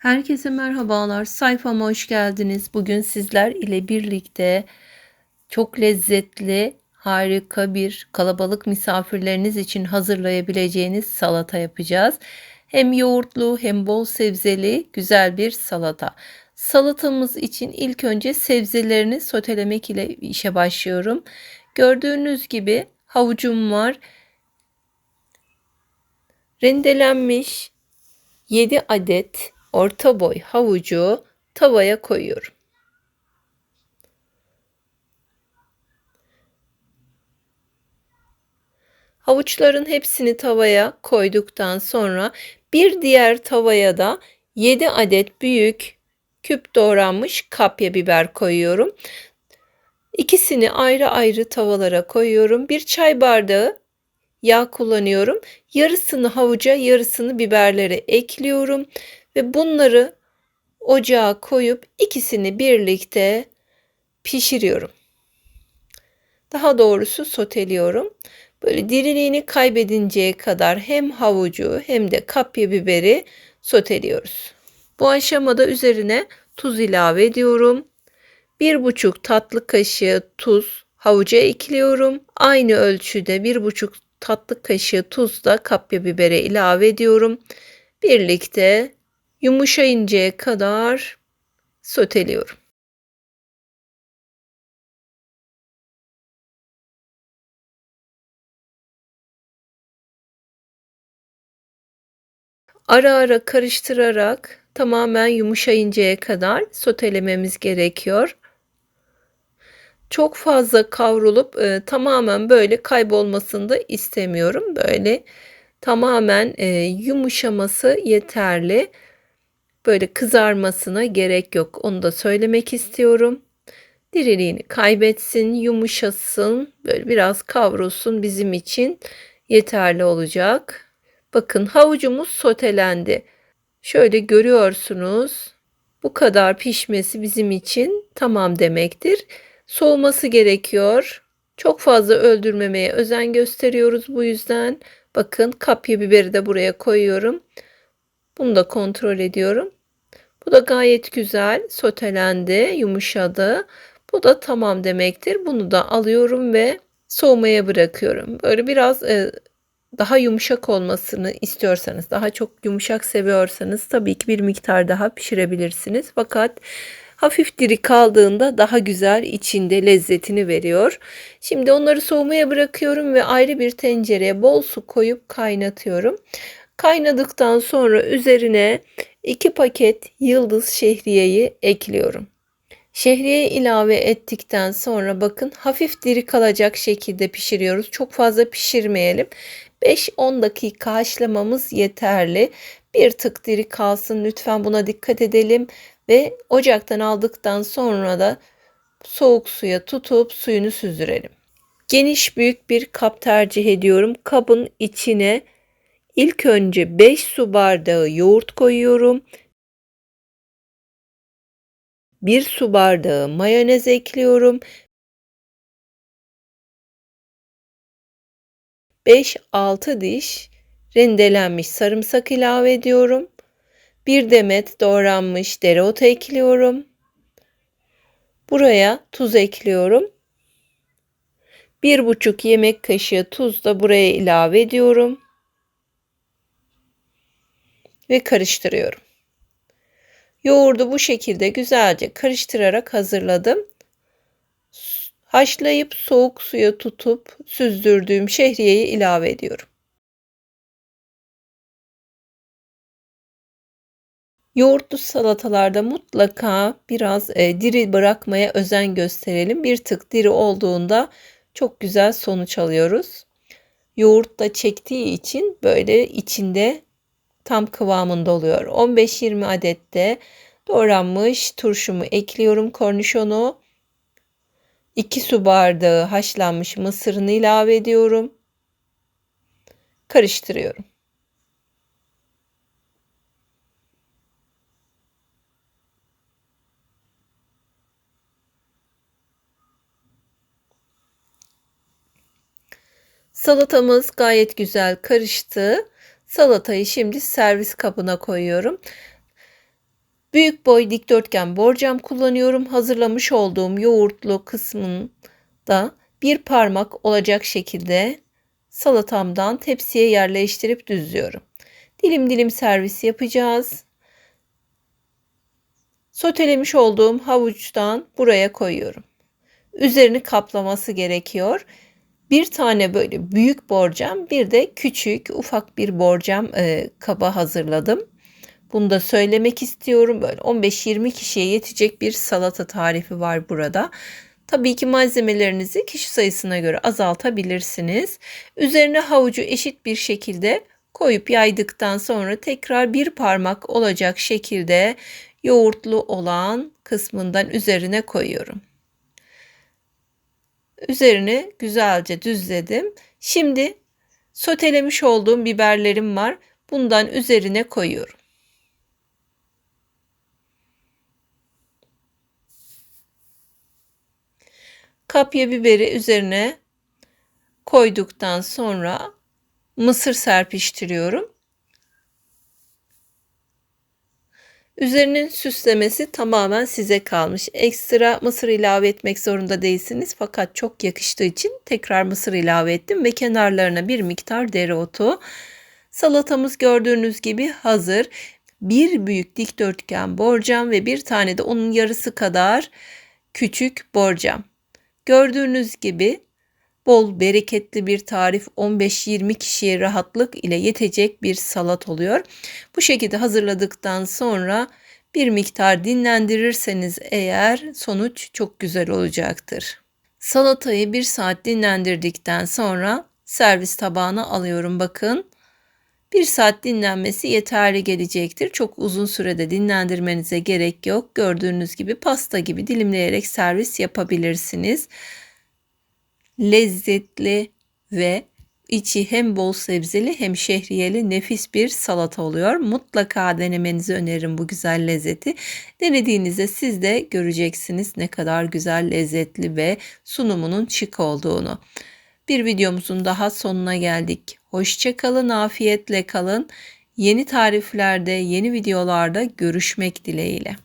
Herkese merhabalar. Sayfama hoş geldiniz. Bugün sizler ile birlikte çok lezzetli, harika bir kalabalık misafirleriniz için hazırlayabileceğiniz salata yapacağız. Hem yoğurtlu hem bol sebzeli güzel bir salata. Salatamız için ilk önce sebzelerini sotelemek ile işe başlıyorum. Gördüğünüz gibi havucum var. Rendelenmiş 7 adet orta boy havucu tavaya koyuyorum. Havuçların hepsini tavaya koyduktan sonra bir diğer tavaya da 7 adet büyük küp doğranmış kapya biber koyuyorum. İkisini ayrı ayrı tavalara koyuyorum. Bir çay bardağı yağ kullanıyorum. Yarısını havuca, yarısını biberlere ekliyorum ve bunları ocağa koyup ikisini birlikte pişiriyorum. Daha doğrusu soteliyorum. Böyle diriliğini kaybedinceye kadar hem havucu hem de kapya biberi soteliyoruz. Bu aşamada üzerine tuz ilave ediyorum. Bir buçuk tatlı kaşığı tuz havuca ekliyorum. Aynı ölçüde bir buçuk tatlı kaşığı tuz da kapya bibere ilave ediyorum. Birlikte yumuşayıncaya kadar soteliyorum. Ara ara karıştırarak tamamen yumuşayıncaya kadar sotelememiz gerekiyor. Çok fazla kavrulup e, tamamen böyle kaybolmasını da istemiyorum. Böyle tamamen e, yumuşaması yeterli. Böyle kızarmasına gerek yok. Onu da söylemek istiyorum. Diriliğini kaybetsin, yumuşasın, böyle biraz kavrulsun bizim için yeterli olacak. Bakın havucumuz sotelendi. Şöyle görüyorsunuz. Bu kadar pişmesi bizim için tamam demektir. Soğuması gerekiyor. Çok fazla öldürmemeye özen gösteriyoruz bu yüzden. Bakın kapya biberi de buraya koyuyorum. Bunu da kontrol ediyorum. Bu da gayet güzel sotelendi, yumuşadı. Bu da tamam demektir. Bunu da alıyorum ve soğumaya bırakıyorum. Böyle biraz e, daha yumuşak olmasını istiyorsanız, daha çok yumuşak seviyorsanız tabii ki bir miktar daha pişirebilirsiniz. Fakat hafif diri kaldığında daha güzel içinde lezzetini veriyor. Şimdi onları soğumaya bırakıyorum ve ayrı bir tencereye bol su koyup kaynatıyorum. Kaynadıktan sonra üzerine 2 paket yıldız şehriyeyi ekliyorum. Şehriye ilave ettikten sonra bakın hafif diri kalacak şekilde pişiriyoruz. Çok fazla pişirmeyelim. 5-10 dakika haşlamamız yeterli. Bir tık diri kalsın lütfen buna dikkat edelim ve ocaktan aldıktan sonra da soğuk suya tutup suyunu süzdürelim. Geniş büyük bir kap tercih ediyorum. Kabın içine ilk önce 5 su bardağı yoğurt koyuyorum. 1 su bardağı mayonez ekliyorum. 5-6 diş rendelenmiş sarımsak ilave ediyorum. Bir demet doğranmış dereotu ekliyorum. Buraya tuz ekliyorum. Bir buçuk yemek kaşığı tuz da buraya ilave ediyorum. Ve karıştırıyorum. Yoğurdu bu şekilde güzelce karıştırarak hazırladım. Haşlayıp soğuk suya tutup süzdürdüğüm şehriyeyi ilave ediyorum. Yoğurtlu salatalarda mutlaka biraz e, diri bırakmaya özen gösterelim. Bir tık diri olduğunda çok güzel sonuç alıyoruz. Yoğurt da çektiği için böyle içinde tam kıvamında oluyor. 15-20 adette doğranmış turşumu ekliyorum kornişonu. 2 su bardağı haşlanmış mısırını ilave ediyorum. Karıştırıyorum. Salatamız gayet güzel karıştı. Salatayı şimdi servis kabına koyuyorum. Büyük boy dikdörtgen borcam kullanıyorum. Hazırlamış olduğum yoğurtlu kısmında bir parmak olacak şekilde salatamdan tepsiye yerleştirip düzlüyorum. Dilim dilim servis yapacağız. Sotelemiş olduğum havuçtan buraya koyuyorum. Üzerini kaplaması gerekiyor. Bir tane böyle büyük borcam, bir de küçük ufak bir borcam e, kaba hazırladım. Bunu da söylemek istiyorum. Böyle 15-20 kişiye yetecek bir salata tarifi var burada. Tabii ki malzemelerinizi kişi sayısına göre azaltabilirsiniz. Üzerine havucu eşit bir şekilde koyup yaydıktan sonra tekrar bir parmak olacak şekilde yoğurtlu olan kısmından üzerine koyuyorum. Üzerini güzelce düzledim. Şimdi sotelemiş olduğum biberlerim var. Bundan üzerine koyuyorum. Kapya biberi üzerine koyduktan sonra mısır serpiştiriyorum. Üzerinin süslemesi tamamen size kalmış. Ekstra mısır ilave etmek zorunda değilsiniz fakat çok yakıştığı için tekrar mısır ilave ettim ve kenarlarına bir miktar dereotu. Salatamız gördüğünüz gibi hazır. Bir büyük dikdörtgen borcam ve bir tane de onun yarısı kadar küçük borcam. Gördüğünüz gibi bol bereketli bir tarif 15-20 kişiye rahatlık ile yetecek bir salat oluyor. Bu şekilde hazırladıktan sonra bir miktar dinlendirirseniz eğer sonuç çok güzel olacaktır. Salatayı bir saat dinlendirdikten sonra servis tabağına alıyorum bakın. Bir saat dinlenmesi yeterli gelecektir. Çok uzun sürede dinlendirmenize gerek yok. Gördüğünüz gibi pasta gibi dilimleyerek servis yapabilirsiniz. Lezzetli ve içi hem bol sebzeli hem şehriyeli nefis bir salata oluyor. Mutlaka denemenizi öneririm bu güzel lezzeti. Denediğinizde siz de göreceksiniz ne kadar güzel, lezzetli ve sunumunun şık olduğunu. Bir videomuzun daha sonuna geldik. Hoşçakalın, afiyetle kalın. Yeni tariflerde, yeni videolarda görüşmek dileğiyle.